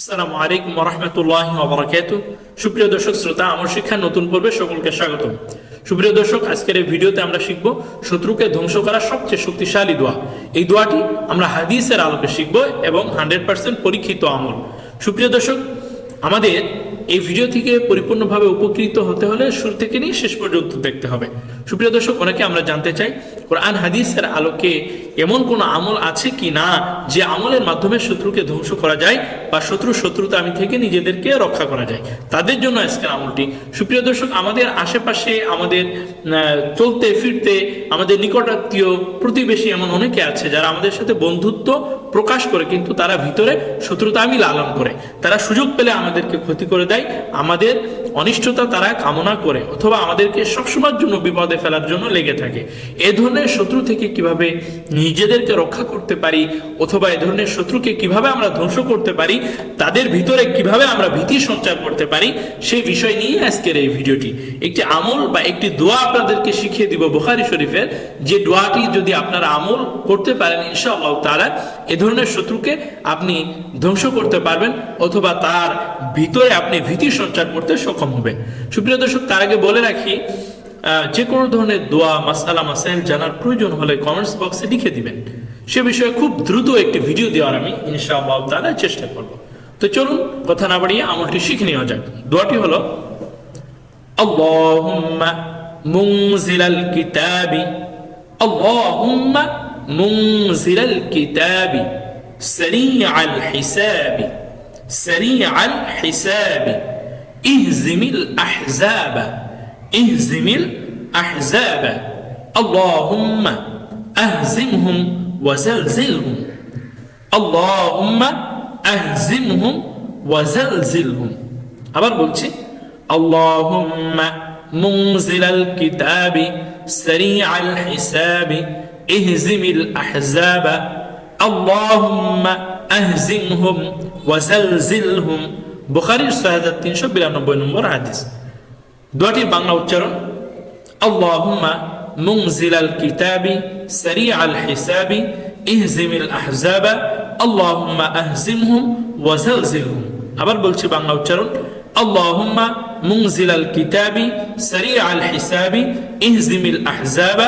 আসসালামু আলাইকুম রহমতুল্লাহ ওবরাকাত সুপ্রিয় দর্শক, শ্রোতা, আমার শিক্ষা নতুন পর্বে সকলকে স্বাগতম। সুপ্রিয় দর্শক, আজকের এই ভিডিওতে আমরা শিখব শত্রুকে ধ্বংস করা সবচেয়ে শক্তিশালী দোয়া। এই দোয়াটি আমরা হাদিসের আলোকে শিখব এবং হান্ড্রেড পার্সেন্ট পরীক্ষিত আমল। সুপ্রিয় দর্শক, আমাদের এই ভিডিও থেকে পরিপূর্ণভাবে উপকৃত হতে হলে শুরু থেকে নিয়ে শেষ পর্যন্ত দেখতে হবে। সুপ্রিয় দর্শক, অনেকে আমরা জানতে চাই কোরআন হাদিসের আলোকে এমন কোন আমল আছে কি না যে আমলের মাধ্যমে শত্রুকে ধ্বংস করা যায় বা শত্রু শত্রুতা আমি থেকে নিজেদেরকে রক্ষা করা যায়? তাদের জন্য আজকের আমলটি। সুপ্রিয় দর্শক, আমাদের আশেপাশে, আমাদের চলতে ফিরতে, আমাদের নিকটাত্মীয় প্রতিবেশী এমন অনেকে আছে যারা আমাদের সাথে বন্ধুত্ব প্রকাশ করে কিন্তু তারা ভিতরে শত্রুতা আমি লালন করে। তারা সুযোগ পেলে আমাদেরকে ক্ষতি করে দেয়। আমাদের অনিষ্টতা তারা কামনা করে অথবা আমাদেরকে সবসময়ের জন্য বিপদে ফেলার জন্য লেগে থাকে। এ ধরনের শত্রু থেকে কীভাবে নিজেদেরকে রক্ষা করতে পারি অথবা এ ধরনের শত্রুকে কীভাবে আমরা ধ্বংস করতে পারি, তাদের ভিতরে কীভাবে আমরা ভীতি সঞ্চার করতে পারি, সেই বিষয় নিয়ে আজকের এই ভিডিওটি। একটি আমল বা একটি দোয়া আপনাদেরকে শিখিয়ে দিব বুখারি শরীফের। যে দোয়াটি যদি আপনারা আমল করতে পারেন, ইনশাআল্লাহ তারা এ ধরনের শত্রুকে আপনি ধ্বংস করতে পারবেন অথবা তার ভিতরে আপনি ভীতি সঞ্চার করতে সক্ষম হবেন। সুপ্রিয় দর্শক, তার আগে বলে রাখি যে কোনো ধরনের দোয়া মাসালা মাসাইল জানার প্রয়োজন হলে কমেন্টস বক্সে লিখে দিবেন। সে বিষয়ে খুব দ্রুত একটি ভিডিও দেওয়ার আমি ইনশাআল্লাহ তাআলা চেষ্টা করব। তো চলুন, কথা না বাড়িয়ে আমলটি শিখে নেওয়া যাক। দোয়াটি হলো, আল্লাহুম্মা মুনজিলাল কিতাবি, আল্লাহুম্মা منزل الكتاب سريع الحساب سريع الحساب اهزم الأحزاب اهزم الأحزاب اللهم أهزمهم وزلزلهم اللهم أهزمهم وزلزلهم আবার বলছি اللهم منزل الكتاب سريع الحساب اهزم الأحزاب اللهم أهزمهم وزلزلهم বুখারীর ছয় হাজার তিনশো বিরানব্বই নম্বর হাদিস দোয়াটির বাংলা উচ্চারণ اللهم منزل الكتاب سريع الحساب اهزم الأحزاب اللهم أهزمهم وزلزلهم আবার বলছি বাংলা উচ্চারণ اللهم منزل الكتاب سريع الحساب اهزم الأحزاب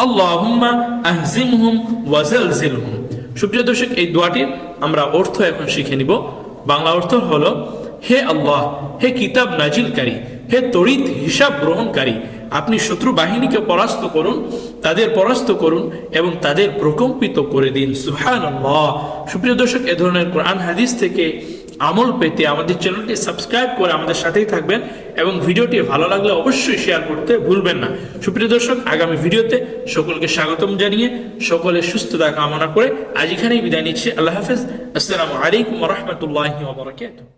اللهم أهزمهم وزلزلهم সুপ্রিয় দর্শক এই দোয়াটির আমরা অর্থ এখন শিখে নিব বাংলা অর্থ হলো হে আল্লাহ হে কিতাব নাজিলকারী হে তড়িৎ হিসাব গ্রহণকারী আপনি শত্রু বাহিনীকে পরাস্ত করুন তাদের পরাস্ত করুন এবং তাদের প্রকম্পিত করে দিন সুহান সুপ্রিয় দর্শক এ ধরনের কোরআন হাদিস থেকে আমল পেতে আমাদের চ্যানেলটি সাবস্ক্রাইব করে আমাদের সাথেই থাকবেন এবং ভিডিওটি ভালো লাগলে অবশ্যই শেয়ার করতে ভুলবেন না। সুপ্রিয় দর্শক, আগামী ভিডিওতে সকলকে স্বাগতম জানিয়ে সকলের সুস্থতা কামনা করে আজ এখানেই বিদায় নিচ্ছি। আল্লাহ হাফেজ। আসসালামু আলাইকুম রহমতুল্লাহ ওবরাকাতুহ